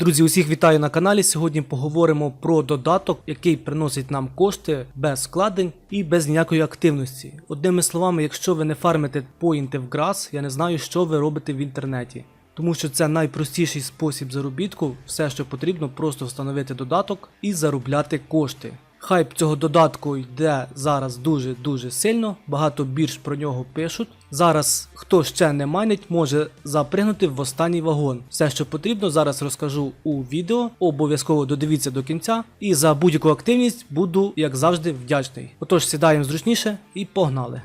Друзі, усіх вітаю на каналі. Сьогодні поговоримо про додаток, який приносить нам кошти без вкладень і без ніякої активності. Одними словами, якщо ви не фармите поінти в грас, я не знаю, що ви робите в інтернеті. Тому що це найпростіший спосіб заробітку. Все, що потрібно, просто встановити додаток і заробляти кошти. Хайп цього додатку йде зараз дуже дуже сильно. Багато бірж про нього пишуть. Зараз, хто ще не майнить, може запригнути в останній вагон. Все, що потрібно, зараз розкажу у відео. Обов'язково додивіться до кінця. І за будь-яку активність буду, як завжди, вдячний. Отож, сідаємо зручніше і погнали.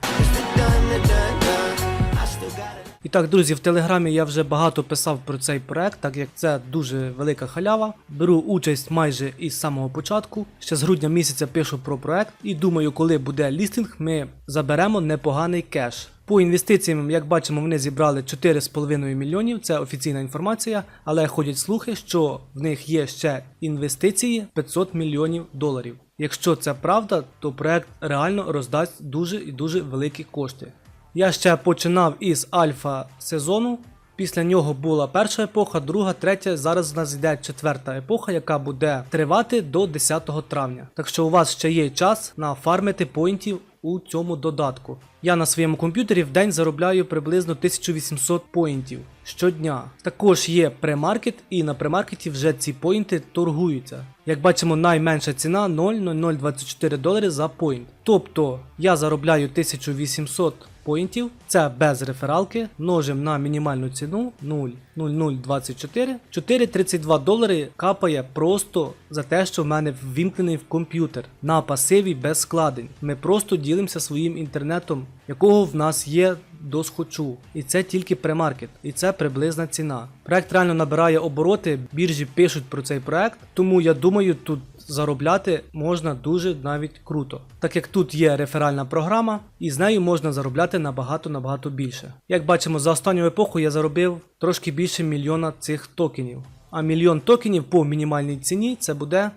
І так, друзі, в телеграмі я вже багато писав про цей проект, так як це дуже велика халява. Беру участь майже із самого початку. Ще з грудня місяця пишу про проект і думаю, коли буде лістинг, ми заберемо непоганий кеш. По інвестиціям, як бачимо, вони зібрали 4,5 мільйонів. Це офіційна інформація, але ходять слухи, що в них є ще інвестиції 500 мільйонів доларів. Якщо це правда, то проект реально роздасть дуже і дуже великі кошти. Я ще починав із альфа сезону. Після нього була перша епоха, друга, третя. Зараз в нас йде четверта епоха, яка буде тривати до 10 травня. Так що у вас ще є час нафармити поінтів у цьому додатку. Я на своєму комп'ютері в день заробляю приблизно 1800 поінтів щодня. Також є премаркет, і на премаркеті вже ці поінти торгуються. Як бачимо, найменша ціна 0,0024 долари за поінт. Тобто я заробляю 1800 поінтів, це без рефералки, множимо на мінімальну ціну 0,0024. 4,32 долари капає просто за те, що в мене ввімкнений в комп'ютер на пасиві без складень. Ми просто ділимося своїм інтернетом, якого в нас є до схочу. І це тільки премаркет, і це приблизна ціна. Проект реально набирає обороти, біржі пишуть про цей проект, тому я думаю, тут заробляти можна дуже навіть круто. Так як тут є реферальна програма, і з нею можна заробляти набагато набагато більше. Як бачимо, за останню епоху я заробив трошки більше мільйона цих токенів. А мільйон токенів по мінімальній ціні це буде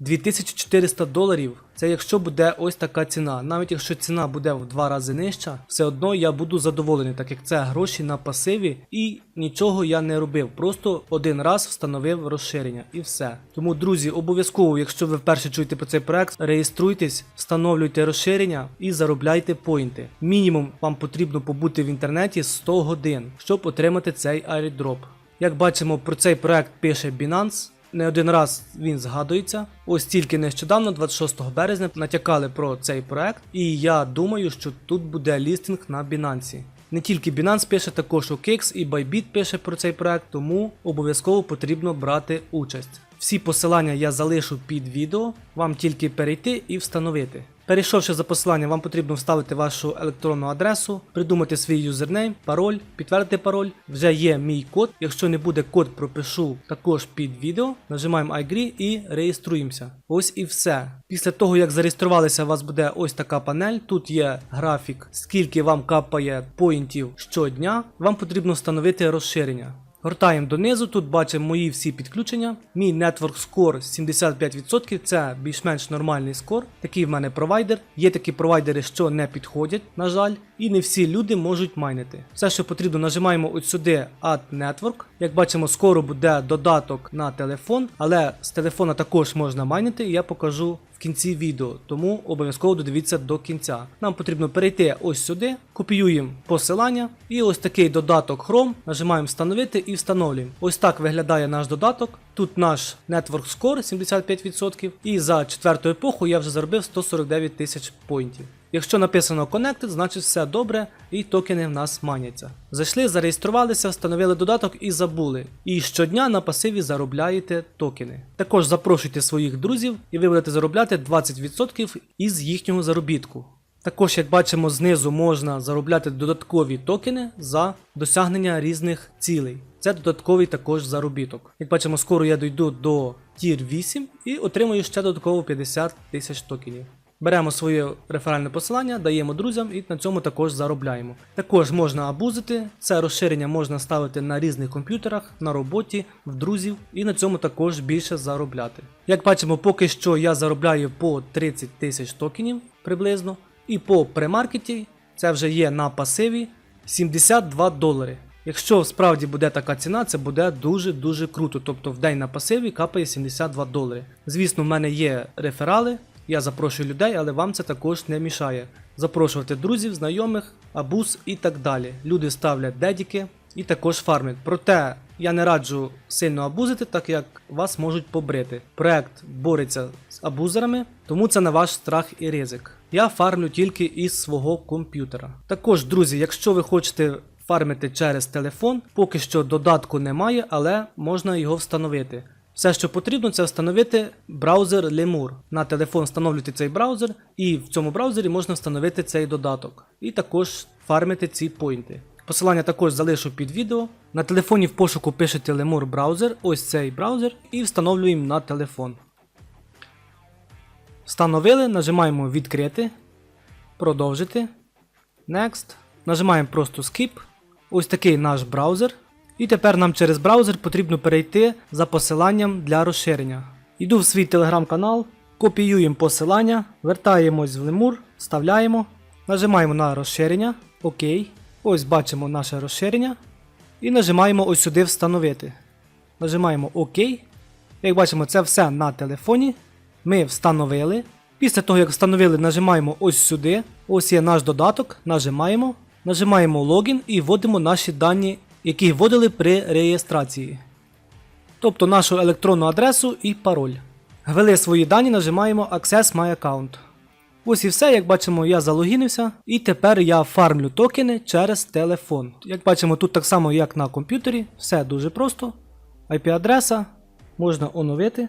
2400 доларів. Це якщо буде ось така ціна. Навіть якщо ціна буде в два рази нижча, все одно я буду задоволений, так як це гроші на пасиві і нічого я не робив. Просто один раз встановив розширення і все. Тому, друзі, обов'язково, якщо ви вперше чуєте про цей проект, реєструйтесь, встановлюйте розширення і заробляйте поінти. Мінімум вам потрібно побути в інтернеті 100 годин, щоб отримати цей airdrop. Як бачимо, про цей проект пише Binance. Не один раз він згадується. Ось тільки нещодавно, 26 березня, натякали про цей проект, і я думаю, що тут буде лістинг на Binance. Не тільки Binance пише, також OKX і Bybit пише про цей проект, тому обов'язково потрібно брати участь. Всі посилання я залишу під відео, вам тільки перейти і встановити. Перейшовши за посиланням, вам потрібно вставити вашу електронну адресу, придумати свій юзернейм, пароль, підтвердити пароль. Вже є мій код. Якщо не буде код, пропишу також під відео. Нажимаємо iAgree і реєструємося. Ось і все. Після того, як зареєструвалися, у вас буде ось така панель. Тут є графік, скільки вам капає поінтів щодня. Вам потрібно встановити розширення. Гортаємо донизу, тут бачимо мої всі підключення. Мій Network Score 75%, це більш-менш нормальний скор. Такий в мене провайдер. Є такі провайдери, що не підходять, на жаль, і не всі люди можуть майнити. Все, що потрібно, нажимаємо от сюди Add Network. Як бачимо, скоро буде додаток на телефон, але з телефона також можна майнити, і я покажу в кінці відео, тому обов'язково додивіться до кінця. Нам потрібно перейти ось сюди, копіюємо посилання, і ось такий додаток Chrome, нажимаємо встановити і встановлюємо. Ось так виглядає наш додаток. Тут наш Network Score 75%, і за четверту епоху я вже заробив 149 тисяч поінтів. Якщо написано Connected, значить все добре і токени в нас маняться. Зайшли, зареєструвалися, встановили додаток і забули. І щодня на пасиві заробляєте токени. Також запрошуйте своїх друзів і ви будете заробляти 20% із їхнього заробітку. Також, як бачимо, знизу можна заробляти додаткові токени за досягнення різних цілей. Це додатковий також заробіток. Як бачимо, скоро я дійду до Tier 8 і отримую ще додатково 50 тисяч токенів. Беремо своє реферальне посилання, даємо друзям і на цьому також заробляємо. Також можна абузити, це розширення можна ставити на різних комп'ютерах, на роботі, в друзів, і на цьому також більше заробляти. Як бачимо, поки що я заробляю по 30 тисяч токенів приблизно, і по премаркеті це вже є на пасиві 72 долари. Якщо справді буде така ціна, це буде дуже-дуже круто. Тобто в день на пасиві капає 72 долари. Звісно, в мене є реферали, я запрошую людей, але вам це також не мішає. Запрошувати друзів, знайомих, абуз і так далі. Люди ставлять дедіки і також фармлять. Проте я не раджу сильно абузити, так як вас можуть побрити. Проект бореться з абузерами, тому це на ваш страх і ризик. Я фармлю тільки із свого комп'ютера. Також, друзі, якщо ви хочете фармити через телефон, поки що додатку немає, але можна його встановити. Все, що потрібно, це встановити браузер Lemur. На телефон встановлюєте цей браузер, і в цьому браузері можна встановити цей додаток. І також фармити ці поінти. Посилання також залишу під відео. На телефоні в пошуку пишете Lemur браузер, ось цей браузер, і встановлюємо на телефон. Встановили, нажимаємо відкрити, продовжити. Next. Нажимаємо просто Skip. Ось такий наш браузер. І тепер нам через браузер потрібно перейти за посиланням для розширення. Йду в свій телеграм-канал, копіюємо посилання, вертаємось в лемур, вставляємо, нажимаємо на розширення. ОК. Ось бачимо наше розширення. І нажимаємо ось сюди встановити. Нажимаємо ОК. Як бачимо, це все на телефоні. Ми встановили. Після того, як встановили, нажимаємо ось сюди. Ось є наш додаток. Нажимаємо. Нажимаємо логін і вводимо наші дані, які вводили при реєстрації. Тобто нашу електронну адресу і пароль. Ввели свої дані, нажимаємо Access My Account. Ось і все, як бачимо, я залогінився, і тепер я фармлю токени через телефон. Як бачимо, тут так само, як на комп'ютері, все дуже просто. IP-адреса можна оновити.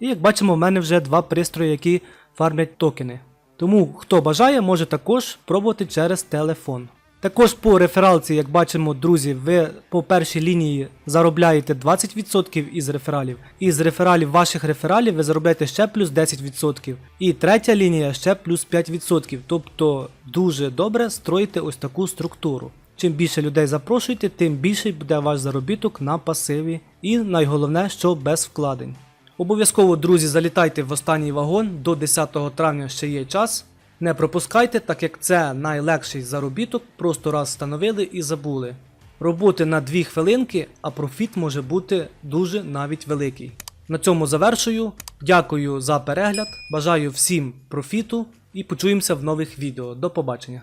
І як бачимо, в мене вже два пристрої, які фармлять токени. Тому, хто бажає, може також пробувати через телефон. Також по рефералці, як бачимо, друзі, ви по першій лінії заробляєте 20% із рефералів, і з рефералів ваших рефералів ви заробляєте ще плюс 10%. І третя лінія ще плюс 5%. Тобто дуже добре строїти ось таку структуру. Чим більше людей запрошуєте, тим більший буде ваш заробіток на пасиві. І найголовне, що без вкладень. Обов'язково, друзі, залітайте в останній вагон. До 10 травня ще є час. Не пропускайте, так як це найлегший заробіток, просто раз встановили і забули. Роботи на 2 хвилинки, а профіт може бути дуже навіть великий. На цьому завершую. Дякую за перегляд. Бажаю всім профіту і почуємося в нових відео. До побачення.